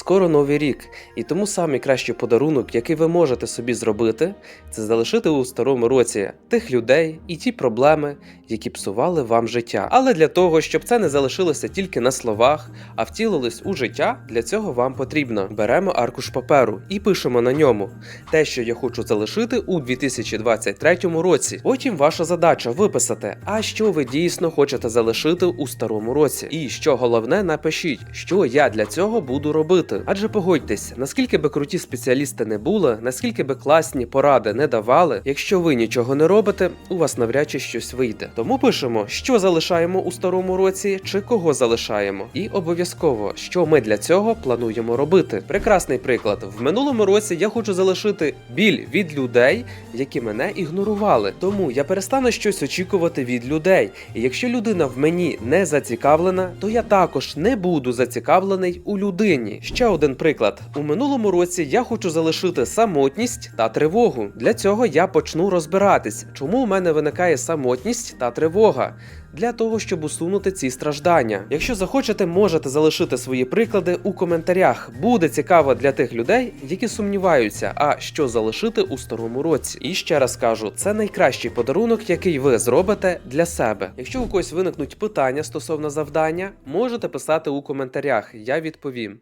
Скоро новий рік, і тому самий кращий подарунок, який ви можете собі зробити, це залишити у старому році тих людей і ті проблеми, які псували вам життя. Але для того, щоб це не залишилося тільки на словах, а втілилось у життя, для цього вам потрібно беремо аркуш паперу і пишемо на ньому те, що я хочу залишити у 2023 році. Потім ваша задача виписати, а що ви дійсно хочете залишити у старому році. І що головне, напишіть, що я для цього буду робити. Адже погодьтесь, наскільки би круті спеціалісти не були, наскільки би класні поради не давали, якщо ви нічого не робите, у вас навряд чи щось вийде. Тому пишемо, що залишаємо у старому році, чи кого залишаємо, і обов'язково, що ми для цього плануємо робити. Прекрасний приклад. В минулому році я хочу залишити біль від людей, які мене ігнорували. Тому я перестану щось очікувати від людей. І якщо людина в мені не зацікавлена, то я також не буду зацікавлений у людині. Ще один приклад: у минулому році я хочу залишити самотність та тривогу. Для цього я почну розбиратись, чому у мене виникає самотність та тривога. Для того щоб усунути ці страждання. Якщо захочете, можете залишити свої приклади у коментарях. Буде цікаво для тих людей, які сумніваються, а що залишити у старому році. І ще раз кажу, це найкращий подарунок, який ви зробите для себе. Якщо у когось виникнуть питання стосовно завдання, можете писати у коментарях, я відповім.